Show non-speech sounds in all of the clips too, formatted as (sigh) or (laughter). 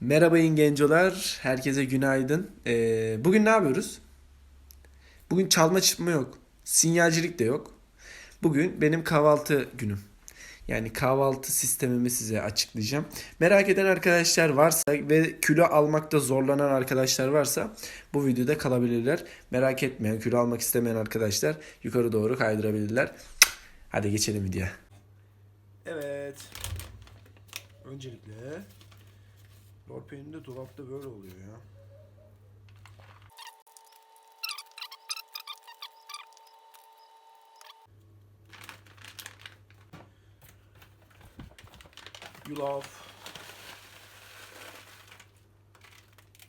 Merhaba gencolar, herkese günaydın. Ee, bugün ne yapıyoruz? Bugün çalma çıkma yok, sinyalcilik de yok. Bugün benim kahvaltı günüm. Yani kahvaltı sistemimi size açıklayacağım. Merak eden arkadaşlar varsa ve kilo almakta zorlanan arkadaşlar varsa bu videoda kalabilirler. Merak etmeyen, kilo almak istemeyen arkadaşlar yukarı doğru kaydırabilirler. Hadi geçelim videoya. Evet. Öncelikle Lorpe'nin de dolapta böyle oluyor ya. Yulaf.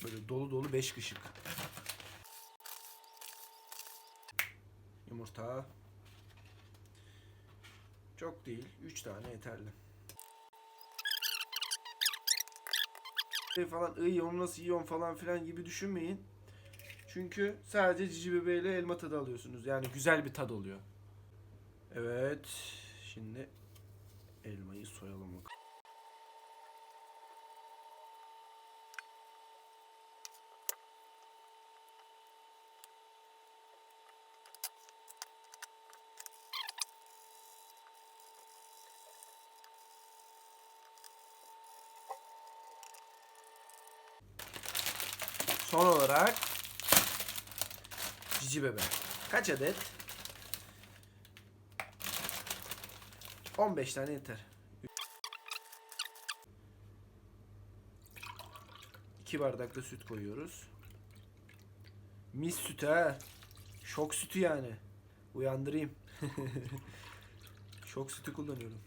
Böyle dolu dolu beş kışık. Yumurta. Çok değil. Üç tane yeterli. Falan iyi onu nasıl yiyorum falan filan gibi düşünmeyin. Çünkü sadece cici bebeğiyle elma tadı alıyorsunuz. Yani güzel bir tad oluyor. Evet. Şimdi elmayı soyalım bakalım. Son olarak cici bebe. Kaç adet? 15 tane yeter. 2 bardak da süt koyuyoruz. Mis sütü ha. Şok sütü yani. Uyandırayım. (laughs) Şok sütü kullanıyorum.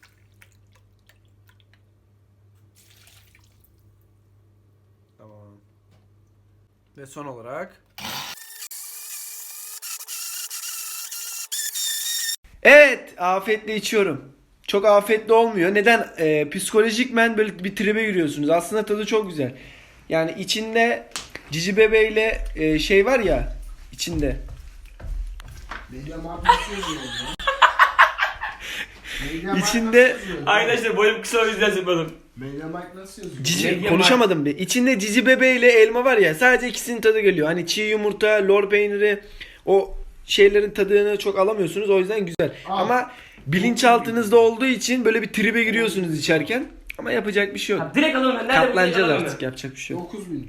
Tamam. Ve son olarak Evet, afiyetle içiyorum. Çok afiyetli olmuyor. Neden? Ee, psikolojikmen böyle bir tribe giriyorsunuz. Aslında tadı çok güzel. Yani içinde cici bebeğiyle e, şey var ya içinde. Mediamarkt nasıl yazıyor ya? İçinde- yazıyor? Arkadaşlar boyum kısa o yüzden zıpladım. Mediamarkt nasıl yazıyor? Cici, Mediamarkt. konuşamadım bir. İçinde cici bebeğiyle elma var ya. Sadece ikisinin tadı geliyor. Hani çiğ yumurta, lor peyniri o şeylerin tadını çok alamıyorsunuz. O yüzden güzel. Aa. Ama bilinçaltınızda olduğu için böyle bir tribe giriyorsunuz içerken. Ama yapacak bir şey yok. Ha, direkt alalım ben. Nerede Katlanacağız direkt alalım artık. Yapacak bir şey yok. 9000.